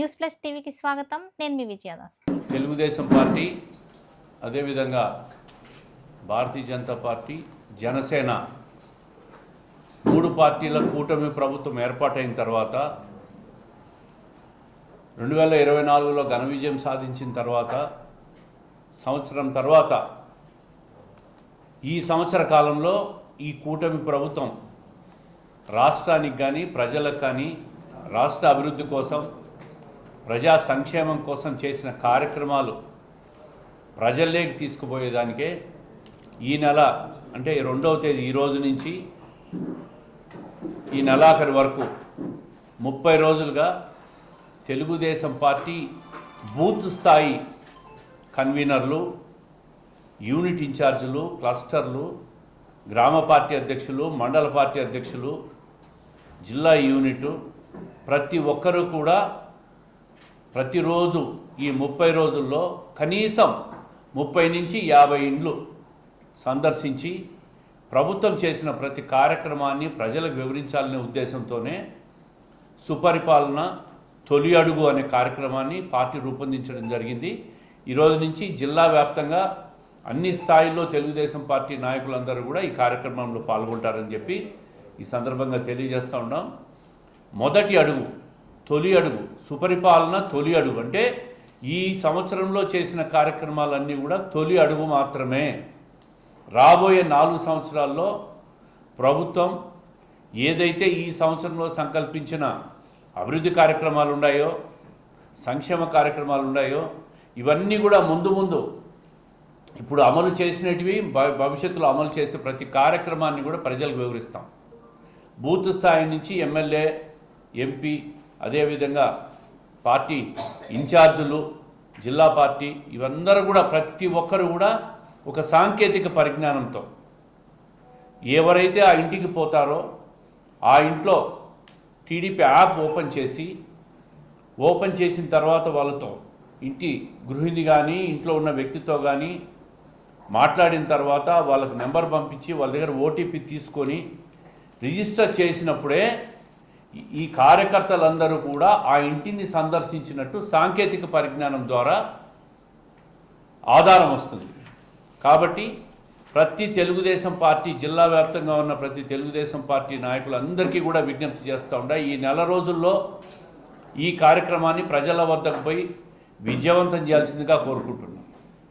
News plus టీవీకి స్వాగతం. నేను మీ విజయదాస్. తెలుగుదేశం పార్టీ అదేవిధంగా భారతీయ జనతా పార్టీ జనసేన మూడు పార్టీల కూటమి ప్రభుత్వం ఏర్పాటైన తర్వాత రెండు వేల ఇరవై నాలుగులో ఘన విజయం సాధించిన తర్వాత సంవత్సరం తర్వాత ఈ సంవత్సర కాలంలో ఈ కూటమి ప్రభుత్వం రాష్ట్రానికి కానీ ప్రజలకు కానీ రాష్ట్ర అభివృద్ధి కోసం ప్రజా సంక్షేమం కోసం చేసిన కార్యక్రమాలు ప్రజల్లోకి తీసుకుపోయేదానికే ఈ నెల అంటే రెండవ తేదీ ఈ రోజు నుంచి ఈ నెలాఖరి వరకు ముప్పై రోజులుగా తెలుగుదేశం పార్టీ బూత్ స్థాయి కన్వీనర్లు యూనిట్ ఇన్ఛార్జీలు క్లస్టర్లు గ్రామ పార్టీ అధ్యక్షులు మండల పార్టీ అధ్యక్షులు జిల్లా యూనిట్ ప్రతి ఒక్కరూ కూడా ప్రతిరోజు ఈ ముప్పై రోజుల్లో కనీసం ముప్పై నుంచి యాభై ఇండ్లు సందర్శించి ప్రభుత్వం చేసిన ప్రతి కార్యక్రమాన్ని ప్రజలకు వివరించాలనే ఉద్దేశంతోనే సుపరిపాలన తొలి అడుగు అనే కార్యక్రమాన్ని పార్టీ రూపొందించడం జరిగింది. ఈరోజు నుంచి జిల్లా వ్యాప్తంగా అన్ని స్థాయిల్లో తెలుగుదేశం పార్టీ నాయకులందరూ కూడా ఈ కార్యక్రమంలో పాల్గొంటారని చెప్పి ఈ సందర్భంగా తెలియజేస్తూ ఉన్నాం. మొదటి అడుగు తొలి అడుగు. సుపరిపాలన తొలి అడుగు. అంటే ఈ సంవత్సరంలో చేసిన కార్యక్రమాలన్నీ కూడా తొలి అడుగు మాత్రమే. రాబోయే నాలుగు సంవత్సరాల్లో ప్రభుత్వం ఏదైతే ఈ సంవత్సరంలో సంకల్పించిన అభివృద్ధి కార్యక్రమాలు ఉన్నాయో సంక్షేమ కార్యక్రమాలు ఉన్నాయో ఇవన్నీ కూడా ముందు ముందు ఇప్పుడు అమలు చేసినటివి భవిష్యత్తులో అమలు చేసే ప్రతి కార్యక్రమాన్ని కూడా ప్రజలకు వివరిస్తాం. బూత్ స్థాయి నుంచి ఎమ్మెల్యే ఎంపీ అదేవిధంగా పార్టీ ఇన్ఛార్జులు జిల్లా పార్టీ ఇవందరూ కూడా ప్రతి ఒక్కరు కూడా ఒక సాంకేతిక పరిజ్ఞానంతో ఎవరైతే ఆ ఇంటికి పోతారో ఆ ఇంట్లో టీడీపీ యాప్ ఓపెన్ చేసి ఓపెన్ చేసిన తర్వాత వాళ్ళతో ఇంటి గృహిణి కానీ ఇంట్లో ఉన్న వ్యక్తితో కానీ మాట్లాడిన తర్వాత వాళ్ళకు నెంబర్ పంపించి వాళ్ళ దగ్గర ఓటీపీ తీసుకొని రిజిస్టర్ చేసినప్పుడే ఈ- కార్యకర్తలందరూ కూడా ఆ ఇంటిని సందర్శించినట్టు సాంకేతిక పరిజ్ఞానం ద్వారా ఆధారం వస్తుంది. కాబట్టి ప్రతి తెలుగుదేశం పార్టీ జిల్లా వ్యాప్తంగా ఉన్న ప్రతి తెలుగుదేశం పార్టీ నాయకులందరికీ కూడా విజ్ఞప్తి చేస్తూ ఉండా ఈ నెల రోజుల్లో ఈ కార్యక్రమాన్ని ప్రజల వద్దకు పోయి విజయవంతం చేయాల్సిందిగా కోరుకుంటున్నాను